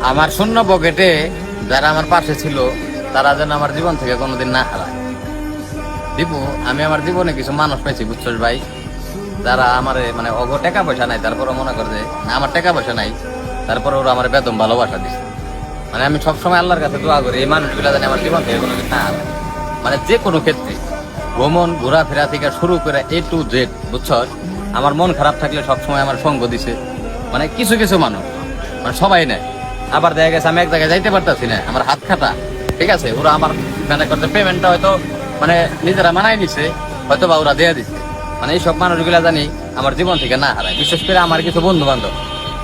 আমার শূন্য পকেটে যারা আমার পাশে ছিল, তারা যেন আমার জীবন থেকে কোনোদিন না হারায়। দীপু, আমি আমার জীবনে কিছু মানুষ পেয়েছি, বুঝছস ভাই? যারা আমার মানে অগ টাকা পয়সা নাই তারপরে মনে করে যে আমার টাকা পয়সা নাই। তারপরে ওরা আমার বেদম ভালোবাসা দিছে। মানে আমি সবসময় আল্লাহর কাছে দোয়া করি, এই মানুষগুলো জানি আমার জীবন থেকে কোনোদিন না হারায়। মানে যে কোনো ক্ষেত্রে, ভ্রমণ, ঘোরাফেরা থেকে শুরু করে এ টু জেড বুঝছস? আমার মন খারাপ থাকলে সবসময় আমার সঙ্গ দিছে। মানে কিছু কিছু মানুষ মানে সবাই নেয়। আবার দেখা গেছে, আমি এক জায়গায় যাইতে পারতাছি না, আমার হাত খাটা। ঠিক আছে, ওরা আমার মানে করতে পেমেন্টটা হয়তো মানে নিজেরা মানাই নিছে হয়তো বা ওরা দেয়া দিচ্ছে মানে এইসব মানুষগুলা জানি আমার জীবন থেকে না হারায়। বিশেষ করে আমার কিছু বন্ধু বান্ধব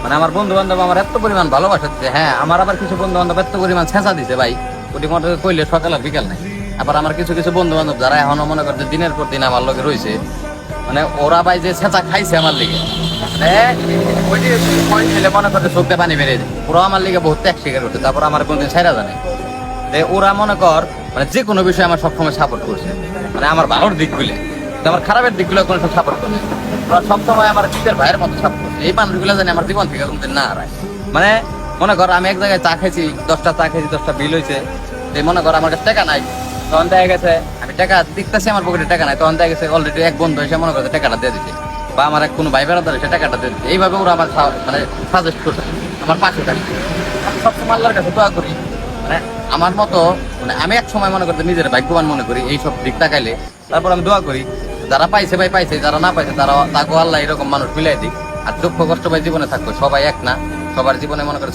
মানে আমার বন্ধু বান্ধব আমার এত পরিমাণ ভালোবাসা দিচ্ছে হ্যাঁ আমার আবার কিছু বন্ধু বান্ধব এত পরিমাণ ছেঁচা দিছে ভাই। ওটি মনে কইলে সকাল আর বিকাল নাই। আবার আমার কিছু কিছু বন্ধু বান্ধব যারা এখনও মনে করছে দিনের পর দিন আমার লগে রয়েছে মানে ওরা ভাই যে ছেঁচা খাইছে আমার লিগে। মানে ছেলে মনে করছে চোখতে পানি বেড়ে যায়। ওরা আমার লিগে বহুত ত্যাগ স্বীকার করছে, তারপর আমার কোনদিন জানে যে ওরা মনে কর মানে যে কোনো বিষয়ে আমার সবসময় সাপোর্ট করছে। মানে আমার ভালোর দিকগুলো আমার খারাপের দিকগুলো কোনো সব সাপোর্ট করে ওরা সবসময় আমার নিজের ভাইয়ের মতো সাপোর্ট করছে। এই মানুষগুলো জানি আমার জীবন থেকে কোনদিন না হারায়। মানে মনে কর, আমি এক জায়গায় চা খেয়েছি দশটা চা খেয়েছি দশটা বিল হয়েছে যে মনে কর, আমার কাছে টাকা নাই। তখন দেখা গেছে, আমি টাকা আমার পকেটে টাকা নাই। তখন দেখা গেছে অলরেডি এক বন্ধু এসে মনে টাকাটা দিয়ে বা আমার এক কোনো ভাই বেড়াদার এসে টাকাটা দিয়ে এইভাবে ওরা আমার মানে সাজেস্ট করছে। আমার পাশে থাকে। আমি সবসময় আল্লাহর কাছে দোয়া করি। মানে আমার মতো মানে আমি এক সময় মনে করতে নিজের ভাগ্যবান মনে করি এইসব দিক তাকাইলে। তারপর আমি দোয়া করি, যারা পাইছে ভাই পাইছে, যারা না পাইছে তারা তাকে আল্লাহ এরকম মানুষ মিলাই দিক। আর দুঃখ কষ্ট ভাই জীবনে থাকবে, সবাই এক না। সবার জীবনে মনে করে